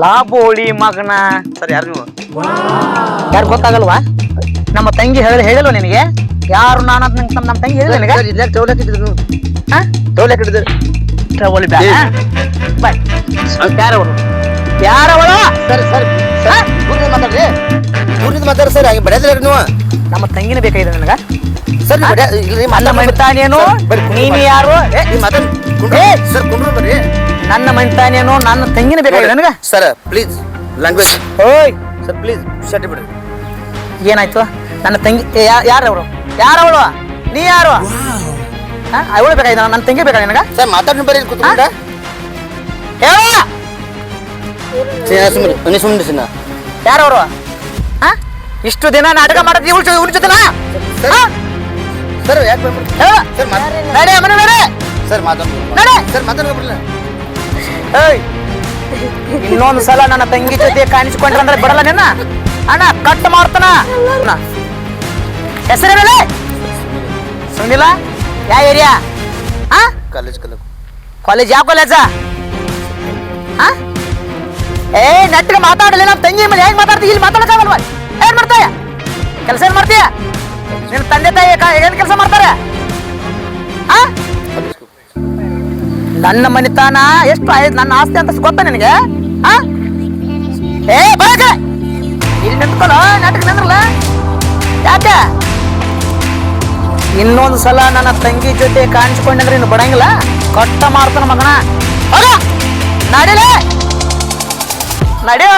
ಲಾ ಬೋಳಿ ಮಗನ. ಸರ್ ಯಾರು ನೀವು? ಯಾರು ಗೊತ್ತಾಗಲ್ವಾ? ನಮ್ಮ ತಂಗಿ ಹೇಳಿ ಹೇಳಿಲ್ವ ನಿನಗೆ? ಯಾರು ನಾನು ಅಂತ ನಂಗೆ ನಮ್ಮ ತಂಗಿ ಹೇಳಿದ ನಿನಗೆ? ಟೌಲ್ ನೀವು? ಹಾ? ಬ್ಯಾ ಹಾಕಿದ್ರು. ಟ್ರವಲ್ ಬ್ಯಾಡ ಬಾಯ್ ಯಾರವಳು ಯಾರವಳು ಸರ್ ಸರ್. ಸರ್. ಊರಿಂದ ಮಾತಾಡ್ರಿ. ಊರಿಂದ ಮಾತಾಡ್ರಿ ಸರ್. ಹಾಗೆ ನೀವು. ನಮ್ಮ ತಂಗಿನ ಬೇಕಾಗಿದೆ ನನಗೆ. ಸರ್ ಬಡಿಯ ನನ್ನ ಮಣಿತಾನೇನು? ನೀನು ಯಾರು? ಏ, ನಿಮ್ಮ ಮಾತಾಡಿ! ಸರ್ ಕುಂಡ್ರು ನನ್ನ ಮಂತಾನೇನೋ ನನ್ನ ತಂಗಿನ ಬೇಕಾಗಿದೆ ನನಗೆ? ಸರ್ ಪ್ಲೀಸ್ ಲ್ಯಾಂಗ್ವೇಜ್ ಓಯ್! ಸರ್ ಪ್ಲೀಸ್ ಶಟ್ ಬಿಡ್ರಿ ಏನಾಯ್ತು? ನನ್ನ ತಂಗಿ ಯಾರವಳು ಯಾರವಳು ನೀ ಯಾರು? ಅವಳು ಬೇಕಾಗಿದೆ ನನ್ನ ತಂಗಿ ಬೇಕಾಗಿದೆ ನನಗೆ? ಸರ್ ಮಾತಾಡ್ನ ಬರೀ ಕೂತ್ಕೊಂಡ. ಸುಮ್ಮನೆ ಸುಮ್ಮನೆ ಸಿನ್ನ ಯಾರವರು ಹಾ? ಇಷ್ಟು ದಿನ ನಾಟಕ ಮಾಡೋದು ಇವಳು ಇವ್ಳ ಜೊತೆನಾ ಸರ್ ಯಾಕೆ ಸರ್ ಮಾತಾಡ ನಡೆ ಮನೆ ನಡೆ! ಸರ್ ಮಾತಾಡಿ ನಡೆ! ಸರ್ ಮಾತಾಡ್ಕ ಬಿಡಲ್ಲ ಏಯ್! ಇನ್ನೊಂದು ಸಲ ನನ್ನ ತಂಗಿ ಜೊತೆ ಕಾಣಿಸಿಕೊಂಡ್ರೆ ಅಂದ್ರೆ ಬಿಡಲ್ಲ ನಿನ್ನ? ಅಣ್ಣ ಕಟ್ ಮಾಡ್ತಾನ. ಹೆಸರೇನಲ್ಲ ಸುನಿಲ ಯಾವ ಏರಿಯಾ? ಹಾ ಕಾಲೇಜ್ ಕಲಕ್ ಕಾಲೇಜ್ ಯಾವ ಕಾಲೇಜ ಹಾ ಏ ನೆಟ್ಟಿಗೆ ಮಾತಾಡಲಿ ನಮ್ಮ ತಂಗಿ ಮೇಲೆ ಹೆಂಗ್ ಮಾತಾಡ್ತೀವಿ ಇಲ್ಲಿ ಮಾತಾಡಕ್ಕಾಗಲ್ವಾ? ಏನ್ ಮಾಡ್ತಾಯ? ಕೆಲಸ ಏನ್ ಮಾಡ್ತೀಯ? ನನ್ನ ಮನಿತಾನ ಎಷ್ಟು ಆಯ್ತು ನನ್ನ ಆಸ್ತಿ ಅಂತ ಗೊತ್ತಾ ನಿನಗೆ? ಏ ಬಾಗ ಇಲ್ಲಿ ನಿಂತ್ಕೊಳ್ಳೋ ನಾಟಕ ನಿಂದ್ರಲ್ಲ ಯಾಕೆ? ಇನ್ನೊಂದು ಸಲ ನನ್ನ ತಂಗಿ ಜೊತೆ ಕಾಣಿಸ್ಕೊಂಡಿದ್ರೆ ಇನ್ನು ಬಡಂಗಿಲ್ಲ? ಕೊಟ್ಟ ಮಾಡ್ತಾನ ಮಗನ. ನಡೆಯೋ ನಡಿಯೋ.